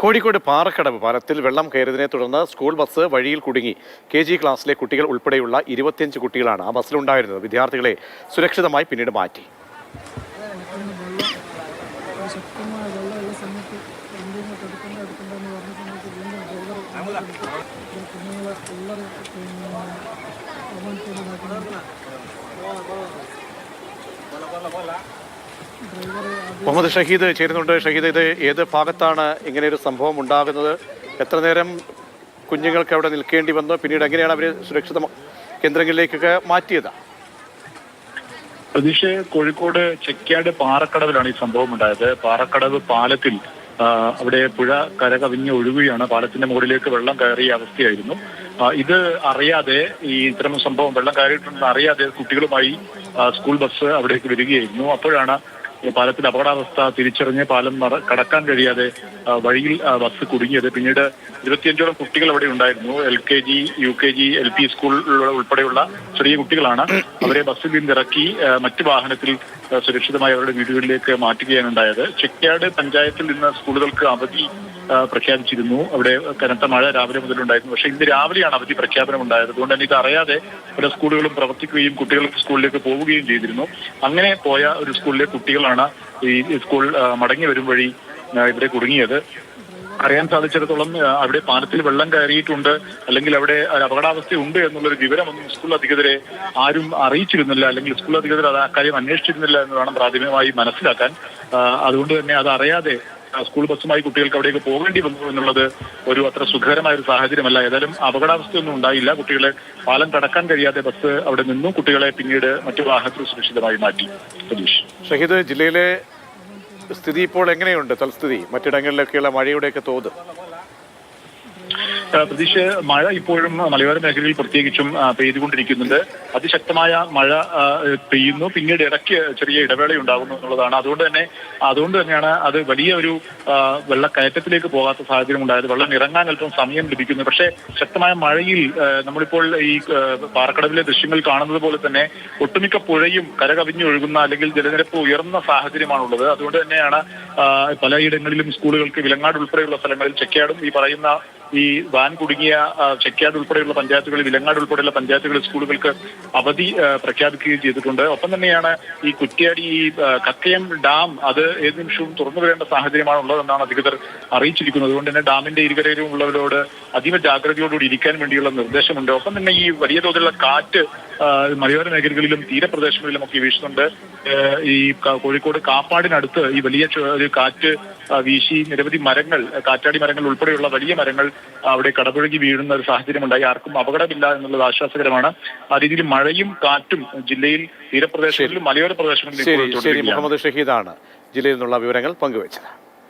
കോഴിക്കോട് പാറക്കടവ് പാലത്തിൽ വെള്ളം കയറിയതിനെ തുടർന്ന് സ്കൂൾ ബസ് വഴിയിൽ കുടുങ്ങി. കെ ജി ക്ലാസ്സിലെ കുട്ടികൾ ഉൾപ്പെടെയുള്ള ഇരുപത്തിയഞ്ച് കുട്ടികളാണ് ആ ബസ്സിലുണ്ടായിരുന്നത് വിദ്യാർത്ഥികളെ സുരക്ഷിതമായി പിന്നീട് മാറ്റി. മുഹമ്മദ് ഷഹീദ് ചേരുന്നുണ്ട്. ഷഹീദ് ഇത് ഏത് ഭാഗത്താണ് ഇങ്ങനെ ഒരു സംഭവം ഉണ്ടാകുന്നത്? എത്ര നേരം കുഞ്ഞുങ്ങൾക്ക് അവിടെ നിൽക്കേണ്ടി വന്നു? പിന്നീട് എങ്ങനെയാണ് അവർ സുരക്ഷിത കേന്ദ്രങ്ങളിലേക്കൊക്കെ മാറ്റിയത്? പ്രതീക്ഷ കോഴിക്കോട് ചെക്യാട് പാറക്കടവിലാണ് ഈ സംഭവം ഉണ്ടായത്. പാറക്കടവ് പാലത്തിൽ അവിടെ പുഴ കരകവിഞ്ഞ് ഒഴുകുകയാണ്. പാലത്തിന്റെ മുകളിലേക്ക് വെള്ളം കയറിയ അവസ്ഥയായിരുന്നു. ഇത് അറിയാതെ ഈ ഇത്തരം സംഭവം വെള്ളം കയറിയിട്ടുണ്ടെന്ന് അറിയാതെ കുട്ടികളുമായി സ്കൂൾ ബസ് അവിടേക്ക് വരികയായിരുന്നു. അപ്പോഴാണ് പാലത്തിന്റെ അപകടാവസ്ഥ തിരിച്ചറിഞ്ഞ് പാലം കടക്കാൻ കഴിയാതെ വഴിയിൽ ബസ് കുടുങ്ങിയത്. പിന്നീട് ഇരുപത്തിയഞ്ചോളം കുട്ടികൾ അവിടെ ഉണ്ടായിരുന്നു. L K G U K G L P school ഉൾപ്പെടെയുള്ള ചെറിയ കുട്ടികളാണ്. അവരെ ബസ്സിൽ നിന്നിറക്കി മറ്റു വാഹനത്തിൽ സുരക്ഷിതമായി അവരുടെ വീടുകളിലേക്ക് മാറ്റുകയാണ് ഉണ്ടായത് ചെക്യാട് പഞ്ചായത്തിൽ നിന്ന് സ്കൂളുകൾക്ക് അവധി പ്രഖ്യാപിച്ചിരുന്നു. അവിടെ കനത്ത മഴ രാവിലെ മുതലുണ്ടായിരുന്നു. പക്ഷേ ഇന്ന് രാവിലെയാണ് അവധി പ്രഖ്യാപനം ഉണ്ടായത് അതുകൊണ്ട് തന്നെ ഇത് അറിയാതെ പല സ്കൂളുകളും പ്രവർത്തിക്കുകയും കുട്ടികൾ സ്കൂളിലേക്ക് പോവുകയും ചെയ്തിരുന്നു. അങ്ങനെ പോയ ഒരു സ്കൂളിലെ കുട്ടികളാണ് ഈ സ്കൂൾ മടങ്ങി വരും വഴി ഇവിടെ കുടുങ്ങിയത്. അറിയാൻ സാധിച്ചിടത്തോളം അവിടെ പാലത്തിൽ വെള്ളം കയറിയിട്ടുണ്ട് അല്ലെങ്കിൽ അവിടെ അപകടാവസ്ഥ ഉണ്ട് എന്നുള്ളൊരു വിവരമൊന്നും സ്കൂൾ അധികൃതരെ ആരും അറിയിച്ചിരുന്നില്ല അല്ലെങ്കിൽ സ്കൂൾ അധികൃതർ അത് അക്കാര്യം കാര്യം അന്വേഷിച്ചിരുന്നില്ല എന്ന് വേണം പ്രാഥമികമായി മനസ്സിലാക്കാൻ. അതുകൊണ്ട് തന്നെ അത് അറിയാതെ സ്കൂൾ ബസ്സുമായി കുട്ടികൾക്ക് അവിടേക്ക് പോകേണ്ടി വന്നു എന്നുള്ളത് ഒരു അത്ര സുഖകരമായ ഒരു സാഹചര്യമല്ല. ഏതായാലും അപകടാവസ്ഥയൊന്നും ഉണ്ടായില്ല. കുട്ടികളെ പാലം കടക്കാൻ കഴിയാതെ ബസ് അവിടെ നിന്നു കുട്ടികളെ പിന്നീട് മറ്റു വാഹനത്തിൽ സുരക്ഷിതമായി മാറ്റി. സതീഷ്. ഷഹീദ് ജില്ലയിലെ സ്ഥിതി ഇപ്പോൾ എങ്ങനെയുണ്ട് തൽസ്ഥിതി? മറ്റിടങ്ങളിലൊക്കെയുള്ള മഴയുടെയൊക്കെ തോത്. പ്രതീക്ഷ മഴ ഇപ്പോഴും മലയോര മേഖലയിൽ പ്രത്യേകിച്ചും പെയ്തുകൊണ്ടിരിക്കുന്നുണ്ട്. അതിശക്തമായ മഴ പെയ്യുന്നു. പിന്നീട് ഇടയ്ക്ക് ചെറിയ ഇടവേള ഉണ്ടാകുന്നു എന്നുള്ളതാണ്. അതുകൊണ്ട് തന്നെ അതുകൊണ്ട് തന്നെയാണ് അത് വലിയ ഒരു വെള്ളക്കയറ്റത്തിലേക്ക് പോകാത്ത സാഹചര്യം ഉണ്ടായത്. വെള്ളം ഇറങ്ങാൻ അല്പം സമയം ലഭിക്കുന്നു. പക്ഷേ ശക്തമായ മഴയിൽ നമ്മളിപ്പോൾ ഈ പാറക്കടവിലെ ദൃശ്യങ്ങൾ കാണുന്നത് പോലെ തന്നെ ഒട്ടുമിക്ക പുഴയും കരകവിഞ്ഞൊഴുകുന്ന അല്ലെങ്കിൽ ജലനിരപ്പ് ഉയർന്ന സാഹചര്യമാണുള്ളത്. അതുകൊണ്ട് തന്നെയാണ് പലയിടങ്ങളിലും സ്കൂളുകൾക്ക് വിലങ്ങാട് ഉൾപ്പെടെയുള്ള സ്ഥലങ്ങളിൽ ചെക്കാടും ഈ പറയുന്ന ഈ വാൻ കുടുങ്ങിയ ചെക്കാട് ഉൾപ്പെടെയുള്ള പഞ്ചായത്തുകളിൽ വിലങ്ങാട് ഉൾപ്പെടെയുള്ള പഞ്ചായത്തുകളിൽ സ്കൂളുകൾക്ക് അവധി പ്രഖ്യാപിക്കുകയും ചെയ്തിട്ടുണ്ട്. ഒപ്പം തന്നെയാണ് ഈ കുറ്റ്യാടി ഈ കക്കയം ഡാം അത് ഏത് നിമിഷവും തുറന്നു വരേണ്ട സാഹചര്യമാണ് ഉള്ളതെന്നാണ് അധികൃതർ അറിയിച്ചിരിക്കുന്നത്. അതുകൊണ്ട് തന്നെ ഡാമിന്റെ ഇരുകരയിലും ഉള്ളവരോട് അതീവ ജാഗ്രതയോടുകൂടി ഇരിക്കാൻ വേണ്ടിയുള്ള നിർദ്ദേശമുണ്ട്. ഒപ്പം തന്നെ ഈ വലിയ തോതിലുള്ള കാറ്റ് മലയോര മേഖലകളിലും തീരപ്രദേശങ്ങളിലും ഒക്കെ വീശുന്നുണ്ട്. ഈ കോഴിക്കോട് കാപ്പാടിനടുത്ത് ഈ വലിയ ഒരു കാറ്റ് വീശി നിരവധി മരങ്ങൾ കാറ്റാടി മരങ്ങൾ ഉൾപ്പെടെയുള്ള വലിയ മരങ്ങൾ അവിടെ കടപുഴകി വീഴുന്ന ഒരു സാഹചര്യം ഉണ്ടായി ആർക്കും അപകടമില്ല എന്നുള്ളത് ആശ്വാസകരമാണ്. ആ രീതിയിൽ മഴയും കാറ്റും ജില്ലയിൽ തീരപ്രദേശങ്ങളിലും മലയോര പ്രദേശങ്ങളിലും ശരി. മുഹമ്മദ് ഷഹീദാണ് ജില്ലയിൽ നിന്നുള്ള വിവരങ്ങൾ പങ്കുവച്ചത്.